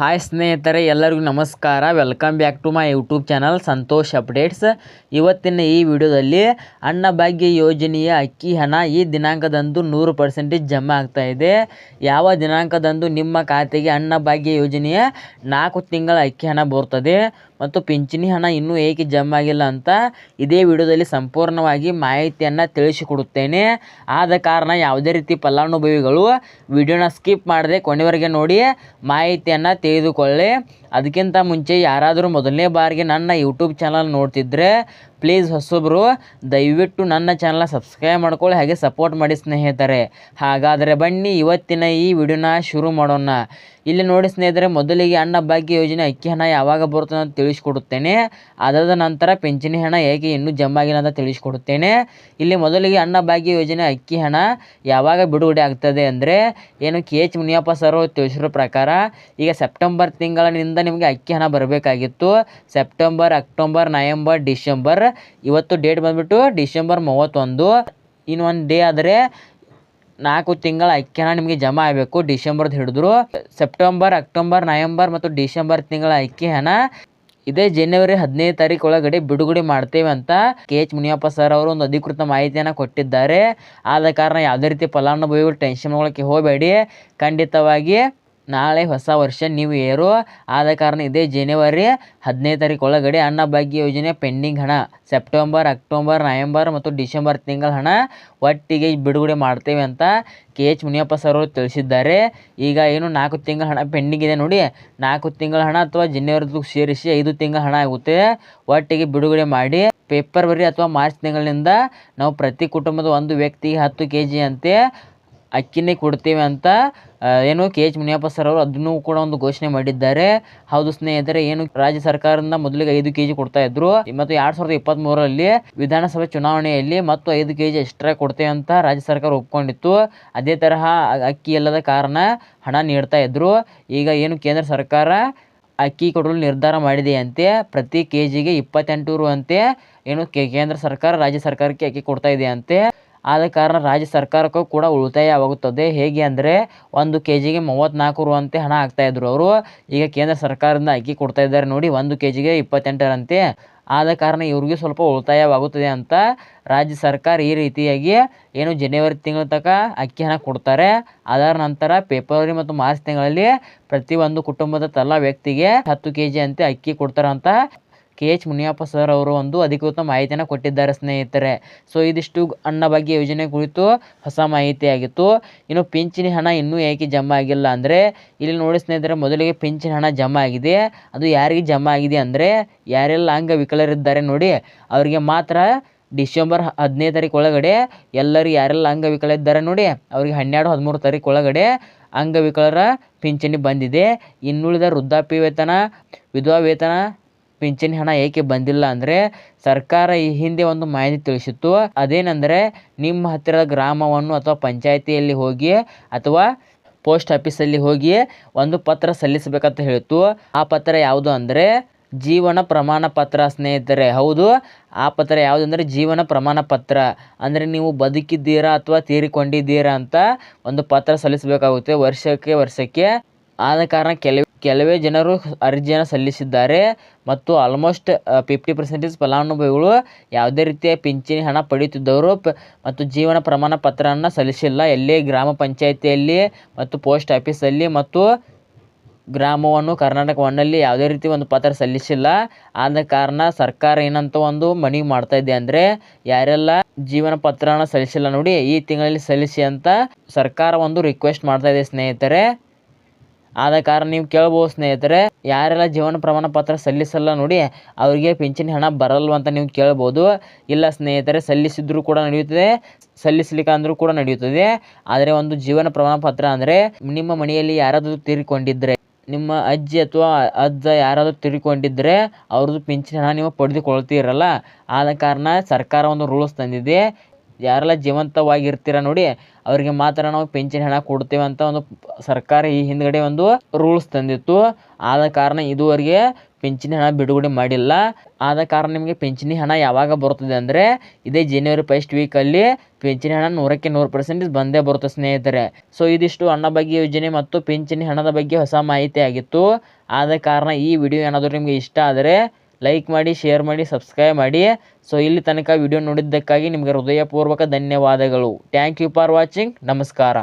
Hi ಸ್ನೇಹಿತರೆ, ಎಲ್ಲರಿಗೂ ನಮಸ್ಕಾರ. Welcome back to my YouTube channel Santosh updates ಇವತ್ತಿನ ಈ ವಿಡಿಯೋದಲ್ಲಿ ಅನ್ನಭಾಗ್ಯ ಯೋಜನೆಯ ಅಕ್ಕಿ ಹಣ ಈ ದಿನಾಂಕದಂದು ನೂರು ಪರ್ಸೆಂಟೇಜ್ ಜಮಾ ಆಗ್ತಾ ಇದೆ. ಯಾವ ದಿನಾಂಕದಂದು ನಿಮ್ಮ ಖಾತೆಗೆ ಅನ್ನಭಾಗ್ಯ ಯೋಜನೆಯ ನಾಲ್ಕು ತಿಂಗಳ ಅಕ್ಕಿ ಹಣ ಬರ್ತದೆ? ಮತ್ತು ಪಿಂಚಣಿ ಹಣ ಇನ್ನೂ ಏಕೆ ಜಮಾ ಆಗಿಲ್ಲ ಅಂತ ಇದೇ ವಿಡಿಯೋದಲ್ಲಿ ಸಂಪೂರ್ಣವಾಗಿ ಮಾಹಿತಿಯನ್ನು ತಿಳಿಸಿಕೊಡುತ್ತೇನೆ. ಆದ ಕಾರಣ ಯಾವುದೇ ರೀತಿ ಫಲಾನುಭವಿಗಳು ವಿಡಿಯೋನ ಸ್ಕಿಪ್ ಮಾಡದೆ ಕೊನೆವರೆಗೆ ನೋಡಿ ಮಾಹಿತಿಯನ್ನು ತಿಳಿದುಕೊಳ್ಳಿ. ಅದಕ್ಕಿಂತ ಮುಂಚೆ ಯಾರಾದರೂ ಮೊದಲನೇ ಬಾರಿಗೆ ನನ್ನ ಯೂಟ್ಯೂಬ್ ಚಾನಲ್ ನೋಡ್ತಿದ್ರೆ ಪ್ಲೀಸ್ ಹೊಸಬ್ರು, ದಯವಿಟ್ಟು ನನ್ನ ಚಾನಲ್ನ ಸಬ್ಸ್ಕ್ರೈಬ್ ಮಾಡ್ಕೊಳ್ಳಿ, ಹಾಗೆ ಸಪೋರ್ಟ್ ಮಾಡಿ ಸ್ನೇಹಿತರೆ. ಹಾಗಾದರೆ ಬನ್ನಿ, ಇವತ್ತಿನ ಈ ವಿಡಿಯೋನ ಶುರು ಮಾಡೋಣ. ಇಲ್ಲಿ ನೋಡಿ ಸ್ನೇಹಿತರೆ, ಮೊದಲಿಗೆ ಅನ್ನಭಾಗ್ಯ ಯೋಜನೆ ಅಕ್ಕಿ ಹಣ ಯಾವಾಗ ಬರುತ್ತದೆ ಅಂತ ತಿಳಿಸ್ಕೊಡುತ್ತೇನೆ. ಅದಾದ ನಂತರ ಪಿಂಚಣಿ ಹಣ ಹೇಗೆ, ಇನ್ನೂ ಜಮ್ಮಾಗಿಲ್ಲ ಅಂತ ತಿಳಿಸ್ಕೊಡುತ್ತೇನೆ. ಇಲ್ಲಿ ಮೊದಲಿಗೆ ಅನ್ನಭಾಗ್ಯ ಯೋಜನೆ ಅಕ್ಕಿ ಹಣ ಯಾವಾಗ ಬಿಡುಗಡೆ ಆಗ್ತದೆ ಅಂದರೆ, ಏನು ಕೆ ಎಚ್ ಮುನಿಯಪ್ಪ ಸರ್ ತಿಳಿಸಿರೋ ಪ್ರಕಾರ, ಈಗ ಸೆಪ್ಟೆಂಬರ್ ತಿಂಗಳಿನಿಂದ ನಿಮಗೆ ಅಕ್ಕಿ ಹಣ ಬರಬೇಕಾಗಿತ್ತು. ಸೆಪ್ಟೆಂಬರ್ ಅಕ್ಟೋಬರ್ ನವೆಂಬರ್ ಡಿಸೆಂಬರ್ ಇವತ್ತು ಡೇಟ್ ಬಂದುಬಿಟ್ಟು ಡಿಸೆಂಬರ್ ಮೂವತ್ತೊಂದು. ಇನ್ನು ಒಂದು ಡೇ ಆದರೆ ನಾಲ್ಕು ತಿಂಗಳ ಅಕ್ಕಿ ಹಣ ನಿಮಗೆ ಜಮಾ ಆಗಬೇಕು ಡಿಸೆಂಬರ್ದು ಹಿಡಿದ್ರು. ಸೆಪ್ಟೆಂಬರ್ ಅಕ್ಟೋಬರ್ ನವೆಂಬರ್ ಮತ್ತು ಡಿಸೆಂಬರ್ ತಿಂಗಳ ಅಕ್ಕಿ ಹಣ. ಇದೇ ಜನವರಿ ಹದಿನೈದು ತಾರೀಕು ಒಳಗಡೆ ಬಿಡುಗಡೆ ಮಾಡ್ತೇವೆ ಅಂತ ಕೆ ಎಚ್ ಮುನಿಯಪ್ಪ ಸರ್ ಅವರು ಒಂದು ಅಧಿಕೃತ ಮಾಹಿತಿಯನ್ನು ಕೊಟ್ಟಿದ್ದಾರೆ. ಆದ ಕಾರಣ ಯಾವುದೇ ರೀತಿ ಫಲಾನುಭವಿಗಳು ಟೆನ್ಷನ್ ಒಳಕ್ಕೆ ಹೋಗಬೇಡಿ. ಖಂಡಿತವಾಗಿ ನಾಳೆ ಹೊಸ ವರ್ಷ ನ್ಯೂ ಇಯರು ಆದ ಕಾರಣ ಇದೇ ಜನವರಿ ಹದಿನೈದು ತಾರೀಕು ಒಳಗಡೆ ಅನ್ನಭಾಗ್ಯ ಯೋಜನೆ ಪೆಂಡಿಂಗ್ ಹಣ. ಸೆಪ್ಟೆಂಬರ್, ಅಕ್ಟೋಬರ್, ನವೆಂಬರ್ ಮತ್ತು ಡಿಸೆಂಬರ್ ತಿಂಗಳ ಹಣ ಒಟ್ಟಿಗೆ ಬಿಡುಗಡೆ ಮಾಡ್ತೇವೆ ಅಂತ ಕೆ ಎಚ್ ಮುನಿಯಪ್ಪ ಸರ್ ಅವರು ತಿಳಿಸಿದ್ದಾರೆ. ಈಗ ಏನು ನಾಲ್ಕು ತಿಂಗಳ ಹಣ ಪೆಂಡಿಂಗ್ ಇದೆ ನೋಡಿ. ನಾಲ್ಕು ತಿಂಗಳ ಹಣ ಅಥವಾ ಜನವರಿದು ಸೇರಿಸಿ ಐದು ತಿಂಗಳ ಹಣ ಆಗುತ್ತೆ. ಒಟ್ಟಿಗೆ ಬಿಡುಗಡೆ ಮಾಡಿ ಫೆಬ್ರವರಿ ಅಥವಾ ಮಾರ್ಚ್ ತಿಂಗಳಿನಿಂದ ನಾವು ಪ್ರತಿ ಕುಟುಂಬದ ಒಂದು ವ್ಯಕ್ತಿಗೆ ಹತ್ತು ಕೆ ಜಿ ಅಂತೆ ಅಕ್ಕಿನೇ ಕೊಡ್ತೇವೆ ಅಂತ ಏನು ಕೆ ಎಚ್ ಮುನಿಯಪ್ಪ ಸರ್ ಅವರು ಅದನ್ನು ಕೂಡ ಒಂದು ಘೋಷಣೆ ಮಾಡಿದ್ದಾರೆ. ಹೌದು ಸ್ನೇಹಿತರೆ, ಏನು ರಾಜ್ಯ ಸರ್ಕಾರದಿಂದ ಮೊದಲಿಗೆ ಐದು ಕೆ ಜಿ ಕೊಡ್ತಾ ಇದ್ರು. ಮತ್ತು ಎರಡ್ ಸಾವಿರದ ಇಪ್ಪತ್ತ್ ಮೂರರಲ್ಲಿ ವಿಧಾನಸಭೆ ಚುನಾವಣೆಯಲ್ಲಿ ಮತ್ತು ಐದು ಕೆ ಜಿ ಎಕ್ಸ್ಟ್ರಾ ಕೊಡ್ತೇವೆ ಅಂತ ರಾಜ್ಯ ಸರ್ಕಾರ ಒಪ್ಕೊಂಡಿತ್ತು. ಅದೇ ತರಹ ಅಕ್ಕಿ ಇಲ್ಲದ ಕಾರಣ ಹಣ ನೀಡ್ತಾ ಇದ್ರು. ಈಗ ಏನು ಕೇಂದ್ರ ಸರ್ಕಾರ ಅಕ್ಕಿ ಕೊಡಲು ನಿರ್ಧಾರ ಮಾಡಿದೆಯಂತೆ, ಪ್ರತಿ ಕೆ ಜಿಗೆ ಇಪ್ಪತ್ತೆಂಟು ರು ಅಂತೆ ಏನು ಕೇಂದ್ರ ಸರ್ಕಾರ ರಾಜ್ಯ ಸರ್ಕಾರಕ್ಕೆ ಅಕ್ಕಿ ಕೊಡ್ತಾ ಇದೆಯಂತೆ. ಆದ ಕಾರಣ ರಾಜ್ಯ ಸರ್ಕಾರಕ್ಕೂ ಕೂಡ ಉಳಿತಾಯವಾಗುತ್ತದೆ. ಹೇಗೆ ಅಂದರೆ ಒಂದು ಕೆ ಜಿಗೆ ಮೂವತ್ತ್ನಾಲ್ಕು ರು ಅಂತೆ ಹಣ ಹಾಕ್ತಾಯಿದ್ರು ಅವರು. ಈಗ ಕೇಂದ್ರ ಸರ್ಕಾರದಿಂದ ಅಕ್ಕಿ ಕೊಡ್ತಾ ಇದ್ದಾರೆ ನೋಡಿ, ಒಂದು ಕೆ ಜಿಗೆ ಇಪ್ಪತ್ತೆಂಟರಂತೆ. ಆದ ಕಾರಣ ಇವ್ರಿಗೆ ಸ್ವಲ್ಪ ಉಳಿತಾಯವಾಗುತ್ತದೆ ಅಂತ ರಾಜ್ಯ ಸರ್ಕಾರ ಈ ರೀತಿಯಾಗಿ ಏನು ಜನವರಿ ತಿಂಗಳ ತನಕ ಅಕ್ಕಿ ಹಣ ಕೊಡ್ತಾರೆ. ಅದರ ನಂತರ ಫೆಬ್ರವರಿ ಮತ್ತು ಮಾರ್ಚ್ ತಿಂಗಳಲ್ಲಿ ಪ್ರತಿಯೊಂದು ಕುಟುಂಬದ ತಲಾ ವ್ಯಕ್ತಿಗೆ ಹತ್ತು ಕೆ ಜಿ ಅಂತೆ ಅಕ್ಕಿ ಕೊಡ್ತಾರಂತ ಕೆ ಎಚ್ ಮುನಿಯಪ್ಪ ಸರ್ ಅವರು ಒಂದು ಅಧಿಕೃತ ಮಾಹಿತಿಯನ್ನು ಕೊಟ್ಟಿದ್ದಾರೆ ಸ್ನೇಹಿತರೆ. ಸೊ, ಇದಿಷ್ಟು ಅನ್ನಭಾಗ್ಯ ಯೋಜನೆ ಕುರಿತು ಹೊಸ ಮಾಹಿತಿಯಾಗಿತ್ತು. ಇನ್ನು ಪಿಂಚಣಿ ಹಣ ಇನ್ನೂ ಏಕೆ ಜಮಾ ಆಗಿಲ್ಲ ಅಂದರೆ, ಇಲ್ಲಿ ನೋಡಿ ಸ್ನೇಹಿತರೆ, ಮೊದಲಿಗೆ ಪಿಂಚಣಿ ಹಣ ಜಮಾ ಆಗಿದೆ. ಅದು ಯಾರಿಗೆ ಜಮಾ ಆಗಿದೆ ಅಂದರೆ, ಯಾರೆಲ್ಲ ಅಂಗವಿಕಲರಿದ್ದಾರೆ ನೋಡಿ, ಅವರಿಗೆ ಮಾತ್ರ ಡಿಸೆಂಬರ್ ಹದಿನೈದು ತಾರೀಕು ಒಳಗಡೆ ಎಲ್ಲರೂ ಯಾರೆಲ್ಲ ಅಂಗವಿಕಲ ಇದ್ದಾರೆ ನೋಡಿ, ಅವರಿಗೆ ಹನ್ನೆರಡು ಹದಿಮೂರು ತಾರೀಕು ಒಳಗಡೆ ಅಂಗವಿಕಲರ ಪಿಂಚಣಿ ಬಂದಿದೆ. ಇನ್ನುಳಿದ ವೃದ್ಧಾಪ್ಯ ವೇತನ, ವಿಧವಾ ವೇತನ ಪಿಂಚಣಿ ಹಣ ಏಕೆ ಬಂದಿಲ್ಲ ಅಂದರೆ ಸರ್ಕಾರ ಈ ಹಿಂದೆ ಒಂದು ಮಾಹಿತಿ ತಿಳಿಸಿತ್ತು. ಅದೇನೆಂದರೆ ನಿಮ್ಮ ಹತ್ತಿರದ ಗ್ರಾಮವನ್ನು ಅಥವಾ ಪಂಚಾಯಿತಿಯಲ್ಲಿ ಹೋಗಿ ಅಥವಾ ಪೋಸ್ಟ್ ಆಫೀಸಲ್ಲಿ ಹೋಗಿ ಒಂದು ಪತ್ರ ಸಲ್ಲಿಸಬೇಕಂತ ಹೇಳಿತ್ತು. ಆ ಪತ್ರ ಯಾವುದು ಅಂದರೆ ಜೀವನ ಪ್ರಮಾಣ ಪತ್ರ ಸ್ನೇಹಿತರೆ. ಹೌದು, ಆ ಪತ್ರ ಯಾವುದು ಅಂದರೆ ಜೀವನ ಪ್ರಮಾಣ ಪತ್ರ. ಅಂದರೆ ನೀವು ಬದುಕಿದ್ದೀರಾ ಅಥವಾ ತೀರಿಕೊಂಡಿದ್ದೀರಾ ಅಂತ ಒಂದು ಪತ್ರ ಸಲ್ಲಿಸಬೇಕಾಗುತ್ತೆ ವರ್ಷಕ್ಕೆ ವರ್ಷಕ್ಕೆ. ಆದ ಕಾರಣ ಕೆಲವೇ ಕೆಲವೇ ಜನರು ಅರ್ಜಿಯನ್ನು ಸಲ್ಲಿಸಿದ್ದಾರೆ ಮತ್ತು ಆಲ್ಮೋಸ್ಟ್ ಫಿಫ್ಟಿ ಪರ್ಸೆಂಟೇಜ್ ಫಲಾನುಭವಿಗಳು ಯಾವುದೇ ರೀತಿಯ ಪಿಂಚಣಿ ಹಣ ಪಡೆಯುತ್ತಿದ್ದವರು. ಮತ್ತು ಜೀವನ ಪ್ರಮಾಣ ಪತ್ರವನ್ನು ಸಲ್ಲಿಸಿಲ್ಲ. ಎಲ್ಲಿ ಗ್ರಾಮ ಪಂಚಾಯಿತಿಯಲ್ಲಿ ಮತ್ತು ಪೋಸ್ಟ್ ಆಫೀಸಲ್ಲಿ ಮತ್ತು ಗ್ರಾಮವನ್ನು ಕರ್ನಾಟಕವನ್ನಲ್ಲಿ ಯಾವುದೇ ರೀತಿ ಒಂದು ಪತ್ರ ಸಲ್ಲಿಸಿಲ್ಲ. ಆದ ಕಾರಣ ಸರ್ಕಾರ ಏನಂತ ಒಂದು ಮನವಿ ಮಾಡ್ತಾ ಇದೆ ಅಂದರೆ ಯಾರೆಲ್ಲ ಜೀವನ ಪತ್ರವನ್ನು ಸಲ್ಲಿಸಿಲ್ಲ ನೋಡಿ ಈ ತಿಂಗಳಲ್ಲಿ ಸಲ್ಲಿಸಿ ಅಂತ ಸರ್ಕಾರ ಒಂದು ರಿಕ್ವೆಸ್ಟ್ ಮಾಡ್ತಾ ಇದೆ ಸ್ನೇಹಿತರೆ. ಆದ ಕಾರಣ ನೀವು ಕೇಳ್ಬೋದು ಸ್ನೇಹಿತರೆ, ಯಾರೆಲ್ಲ ಜೀವನ ಪ್ರಮಾಣ ಪತ್ರ ಸಲ್ಲಿಸಲ್ಲ ನೋಡಿ, ಅವರಿಗೆ ಪಿಂಚಣಿ ಹಣ ಬರಲ್ವ ಅಂತ ನೀವು ಕೇಳ್ಬೋದು. ಇಲ್ಲ ಸ್ನೇಹಿತರೆ, ಸಲ್ಲಿಸಿದ್ರು ಕೂಡ ನಡೆಯುತ್ತದೆ ಸಲ್ಲಿಸಲಿಕ್ಕೆ ಅಂದರೂ ಕೂಡ ನಡೆಯುತ್ತದೆ. ಆದರೆ ಒಂದು ಜೀವನ ಪ್ರಮಾಣ ಪತ್ರ ಅಂದರೆ, ನಿಮ್ಮ ಮನೆಯಲ್ಲಿ ಯಾರಾದರೂ ತೀರಿಕೊಂಡಿದ್ದರೆ ನಿಮ್ಮ ಅಜ್ಜಿ ಅಥವಾ ಅಜ್ಜ ಯಾರಾದರೂ ತೀರಿಕೊಂಡಿದ್ದರೆ ಅವ್ರದ್ದು ಪಿಂಚಣಿ ಹಣ ನೀವು ಪಡೆದುಕೊಳ್ತೀರಲ್ಲ. ಆದ ಕಾರಣ ಸರ್ಕಾರ ಒಂದು ರೂಲ್ಸ್ ತಂದಿದೆ. ಯಾರೆಲ್ಲ ಜೀವಂತವಾಗಿರ್ತೀರ ನೋಡಿ, ಅವರಿಗೆ ಮಾತ್ರ ನಾವು ಪಿಂಚಣಿ ಹಣ ಕೊಡ್ತೇವೆ ಅಂತ ಒಂದು ಸರ್ಕಾರ ಈ ಹಿಂದ್ಗಡೆ ಒಂದು ರೂಲ್ಸ್ ತಂದಿತ್ತು. ಆದ ಕಾರಣ ಇದುವರೆಗೆ ಪಿಂಚಣಿ ಹಣ ಬಿಡುಗಡೆ ಮಾಡಿಲ್ಲ. ಆದ ಕಾರಣ ನಿಮಗೆ ಪಿಂಚಣಿ ಹಣ ಯಾವಾಗ ಬರುತ್ತದೆ ಅಂದರೆ, ಇದೇ ಜನವರಿ ಫಸ್ಟ್ ವೀಕಲ್ಲಿ ಪಿಂಚಣಿ ಹಣ ನೂರಕ್ಕೆ ನೂರು ಪರ್ಸೆಂಟೇಜ್ ಬಂದೇ ಬರುತ್ತೆ ಸ್ನೇಹಿತರೆ. ಸೊ ಇದಿಷ್ಟು ಅನ್ನಭಾಗ್ಯ ಯೋಜನೆ ಮತ್ತು ಪಿಂಚಣಿ ಹಣದ ಬಗ್ಗೆ ಹೊಸ ಮಾಹಿತಿ ಆಗಿತ್ತು. ಆದ ಕಾರಣ ಈ ವಿಡಿಯೋ ಏನಾದರೂ ನಿಮಗೆ ಇಷ್ಟ ಆದರೆ ಲೈಕ್ ಮಾಡಿ ಶೇರ್ ಮಾಡಿ ಸಬ್ಸ್ಕ್ರೈಬ್ ಮಾಡಿ. ಸೊ ಇಲ್ಲಿ ತನಕ ವಿಡಿಯೋ ನೋಡಿದ್ದಕ್ಕಾಗಿ ನಿಮಗೆ ಹೃದಯಪೂರ್ವಕ ಧನ್ಯವಾದಗಳು. ಥ್ಯಾಂಕ್ ಯು ಫಾರ್ ವಾಚಿಂಗ್ ನಮಸ್ಕಾರ.